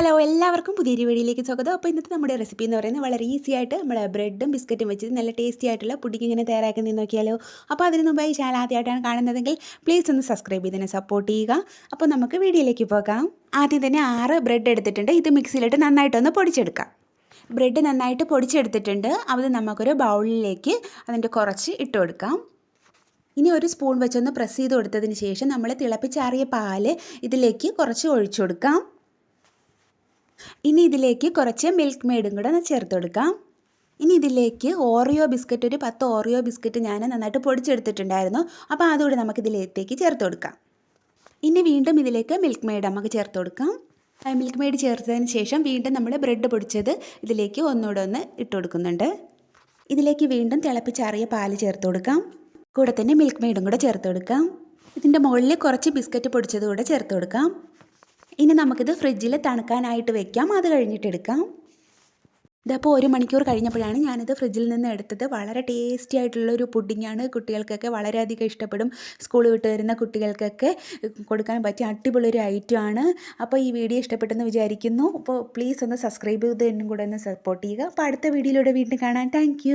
Hello എല്ലാവർക്കും പുതിയൊരു വീഡിയോയിലേക്ക് സ്വാഗതം. അപ്പോൾ ഇന്നത്തെ നമ്മുടെ റെസിപ്പി എന്ന് പറയുന്നത് വളരെ ഈസി ആയിട്ട് നമ്മൾ ബ്രെഡും ബിസ്ക്കറ്റും വെച്ചിട്ട് നല്ല ടേസ്റ്റി ആയിട്ടുള്ള പുഡിങ് ഇങ്ങനെ തയ്യാറാക്കുന്നത് നോക്കിയാലോ. അപ്പോൾ അതിന് മുമ്പായി ചാനൽ ആദ്യമായിട്ടാണ് കാണുന്നതെങ്കിൽ പ്ലീസ് ഒന്ന് സബ്സ്ക്രൈബ് ചെയ്തതിനെ സപ്പോർട്ട് ചെയ്യുക. അപ്പോൾ നമുക്ക് വീഡിയോയിലേക്ക് പോകാം. ആദ്യം തന്നെ ആറ് ബ്രെഡ് എടുത്തിട്ടുണ്ട്. ഇത് മിക്സിയിലിട്ട് നന്നായിട്ടൊന്ന് പൊടിച്ചെടുക്കാം. ബ്രെഡ് നന്നായിട്ട് പൊടിച്ചെടുത്തിട്ടുണ്ട്. അത് നമുക്കൊരു ബൗളിലേക്ക് അതിന്റെ കുറച്ച് ഇട്ട് കൊടുക്കാം. ഇനി ഒരു സ്പൂൺ വെച്ചൊന്ന് പ്രസ് ചെയ്ത് കൊടുത്തതിന് ശേഷം നമ്മൾ തിളപ്പിച്ചാറിയ പാൽ ഇതിലേക്ക് കുറച്ച് ഒഴിച്ചു കൊടുക്കാം. ഇനി ഇതിലേക്ക് കുറച്ച് മിൽക്ക് മെയ്ഡും കൂടെ ചേർത്ത് കൊടുക്കാം. ഇനി ഇതിലേക്ക് ഓറിയോ ബിസ്ക്കറ്റ് ഒരു പത്ത് ഓറിയോ ബിസ്ക്കറ്റ് ഞാൻ നന്നായിട്ട് പൊടിച്ചെടുത്തിട്ടുണ്ടായിരുന്നു. അപ്പോൾ അതുകൂടി നമുക്ക് ഇതിലേക്ക് ചേർത്ത് കൊടുക്കാം. ഇനി വീണ്ടും ഇതിലേക്ക് മിൽക്ക് മെയ്ഡ് നമുക്ക് ചേർത്ത് കൊടുക്കാം. മിൽക്ക് മെയ്ഡ് ചേർത്തതിന് ശേഷം വീണ്ടും നമ്മൾ ബ്രെഡ് പൊടിച്ചത് ഇതിലേക്ക് ഒന്നുകൂടെ ഒന്ന് ഇട്ട് കൊടുക്കുന്നുണ്ട്. ഇതിലേക്ക് വീണ്ടും തിളപ്പിച്ചാറിയ പാൽ ചേർത്ത് കൊടുക്കാം. കൂടെ തന്നെ മിൽക്ക് മെയ്ഡും കൂടെ ചേർത്ത് കൊടുക്കാം. ഇതിന്റെ മുകളിൽ കുറച്ച് ബിസ്ക്കറ്റ് പൊടിച്ചത് കൂടെ ചേർത്ത് കൊടുക്കാം. ഇനി നമുക്കിത് ഫ്രിഡ്ജിൽ തണുക്കാനായിട്ട് വെക്കാം. അത് കഴിഞ്ഞിട്ട് എടുക്കാം. ഇതപ്പോൾ ഒരു മണിക്കൂർ കഴിഞ്ഞപ്പോഴാണ് ഞാനിത് ഫ്രിഡ്ജിൽ നിന്ന് എടുത്തത്. വളരെ ടേസ്റ്റി ആയിട്ടുള്ള ഒരു പുഡിങ്ങാണ് കുട്ടികൾക്കൊക്കെ വളരെയധികം ഇഷ്ടപ്പെടും. സ്കൂൾ വിട്ട് വരുന്ന കുട്ടികൾക്കൊക്കെ കൊടുക്കാൻ പറ്റിയ അടിപൊളി ഒരു ഐറ്റം ആണ്. അപ്പോൾ ഈ വീഡിയോ ഇഷ്ടപ്പെട്ടെന്ന് വിചാരിക്കുന്നു. അപ്പോൾ പ്ലീസ് ഒന്ന് സബ്സ്ക്രൈബ് ചെയ്ത് എന്നും കൂടെ ഒന്ന് സപ്പോർട്ട് ചെയ്യുക. അപ്പോൾ അടുത്ത വീഡിയോയിലൂടെ വീണ്ടും കാണാൻ താങ്ക്